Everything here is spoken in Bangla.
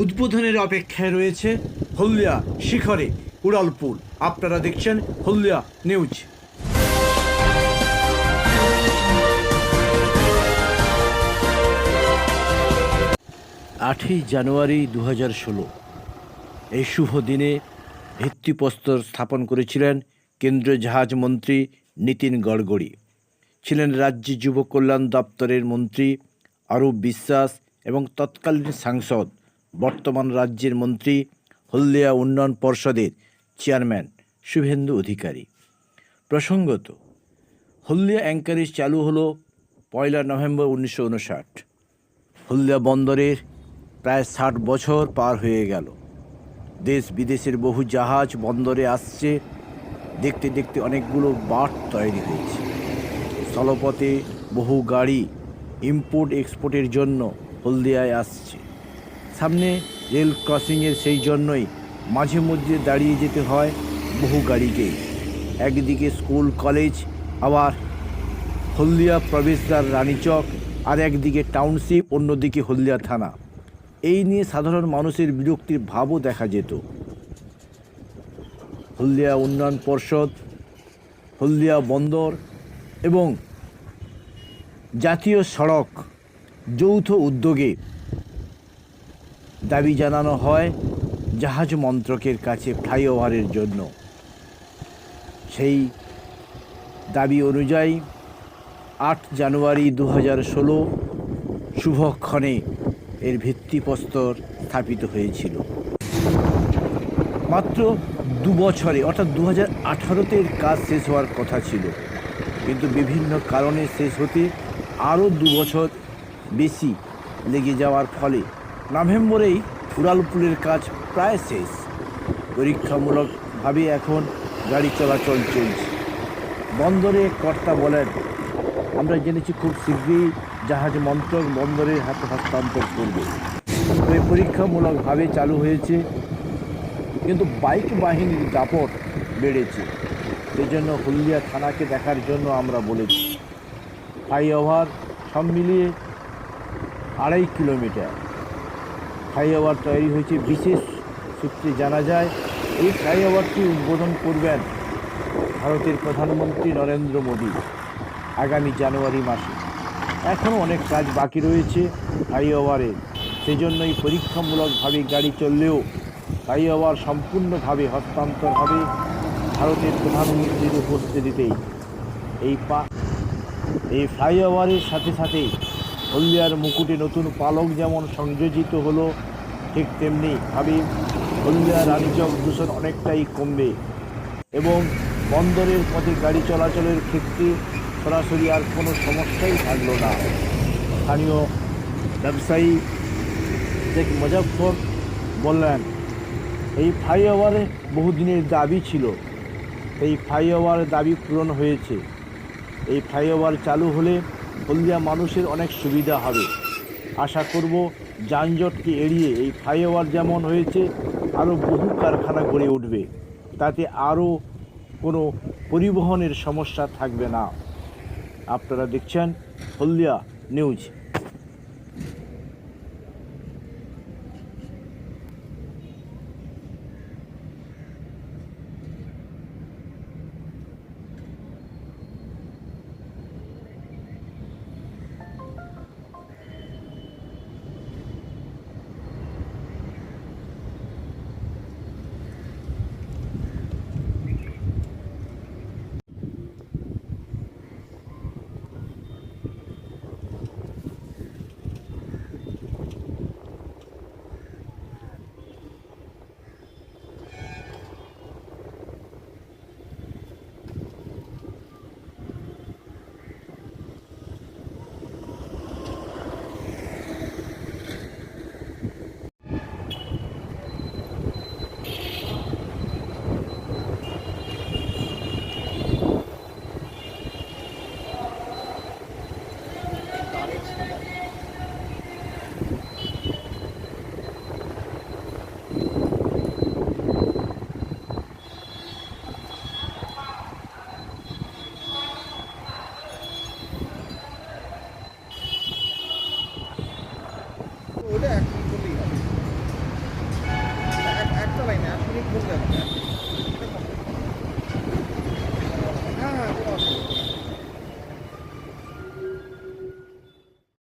উদ্বোধনের অপেক্ষায় রয়েছে হলদিয়া শিখরে উড়ালপুল আপনারা দেখছেন হলদিয়া নিউজ। আটই জানুয়ারি দু হাজার ষোলো, এই শুভ দিনে ভিত্তিপ্রস্তর স্থাপন করেছিলেন কেন্দ্রীয় জাহাজ মন্ত্রী নীতিন গডকরি ছিলেন রাজ্য যুব কল্যাণ দপ্তরের মন্ত্রী অরূপ বিশ্বাস এবং তৎকালীন সাংসদ বর্তমান রাজ্যের মন্ত্রী হলদিয়া উন্নয়ন পর্ষদের চেয়ারম্যান শুভেন্দু অধিকারী। প্রসঙ্গত, হলদিয়া অ্যাঙ্কারেজ চালু হলো পয়লা নভেম্বর উনিশশো উনষাট। হলদিয়া বন্দরের প্রায় ষাট বছর পার হয়ে গেল। দেশ বিদেশের বহু জাহাজ বন্দরে আসছে। দেখতে দেখতে অনেকগুলো বাট তৈরি হয়েছে। স্থলপথে বহু গাড়ি ইম্পোর্ট এক্সপোর্টের জন্য হলদিয়ায় আসছে। সামনে রেল ক্রসিংয়ের সেই জন্যই মাঝে মধ্যে দাঁড়িয়ে যেতে হয় বহু গাড়িকে। একদিকে স্কুল, কলেজ, আবার হলদিয়া প্রবেশদ্বার, রানীচক, আর একদিকে টাউনশিপ, অন্যদিকে হলদিয়া থানা। এই নিয়ে সাধারণ মানুষের বিরক্তির ভাবও দেখা যেত। হলদিয়া উন্নয়ন পর্ষদ, হলদিয়া বন্দর এবং জাতীয় সড়ক যৌথ উদ্যোগে দাবি জানানো হয় জাহাজ মন্ত্রকের কাছে ফ্লাইওভারের জন্য। সেই দাবি অনুযায়ী আট জানুয়ারি দু হাজার ষোলো শুভক্ষণে এর ভিত্তিপ্রস্তর স্থাপিত হয়েছিল। মাত্র দু বছরে, অর্থাৎ দু হাজার আঠারোতে কাজ শেষ হওয়ার কথা ছিল। কিন্তু বিভিন্ন কারণে শেষ হতে আরও দু বছর বেশি লেগে যাওয়ার ফলে নভেম্বরেই উড়ালপুলের কাজ প্রায় শেষ। পরীক্ষামূলকভাবে এখন গাড়ি চলাচল চলছে। বন্দরে কর্তা বলেন, আমরা জেনেছি খুব শীঘ্রই জাহাজ মন্ত্রক বন্দরের হাতে হস্তান্তর করবে। তবে পরীক্ষামূলকভাবে চালু হয়েছে, কিন্তু বাইক বাহিনীর দাপট বেড়েছে। সেই জন্য হলদিয়া থানাকে দেখার জন্য আমরা বলেছি। ফ্লাইওভার সব মিলিয়ে আড়াই কিলোমিটার। ফ্লাইওভার তৈরি হয়েছে। বিশেষ সূত্রে জানা যায়, এই ফ্লাইওভারটি উদ্বোধন করবেন ভারতের প্রধানমন্ত্রী নরেন্দ্র মোদী আগামী জানুয়ারি মাসে। এখনও অনেক কাজ বাকি রয়েছে ফ্লাইওভারে সেজন্যই পরীক্ষামূলকভাবে গাড়ি চললেও ফ্লাইওভার সম্পূর্ণভাবে হস্তান্তর হবে ভারতের প্রধানমন্ত্রীর উপস্থিতিতেই। এই পা এই ফ্লাইওভারের সাথে সাথে হলদিয়ার মুকুটে নতুন পালক যেমন সংযোজিত হলো, ঠিক তেমনিভাবে হলদিয়া রানীচক দূষণ অনেকটাই কমবে এবং বন্দরের পথে গাড়ি চলাচলের ক্ষেত্রে সরাসরি আর কোনো সমস্যাই থাকল না। স্থানীয় ব্যবসায়ী শেখ মুজফর বললেন, এই ফ্লাইওভারে বহুদিনের দাবি ছিল। এই ফ্লাইওভারের দাবি পূরণ হয়েছে। এই ফ্লাইওভার চালু হলে হলদিয়া মানুষের অনেক সুবিধা হবে। আশা করব যানজটকে এড়িয়ে এই ফ্লাইওভার যেমন হয়েছে, আরও বহু কারখানা গড়ে উঠবে। তাতে আরও কোনো পরিবহনের সমস্যা থাকবে না। আপনারা দেখছেন হলদিয়া নিউজ।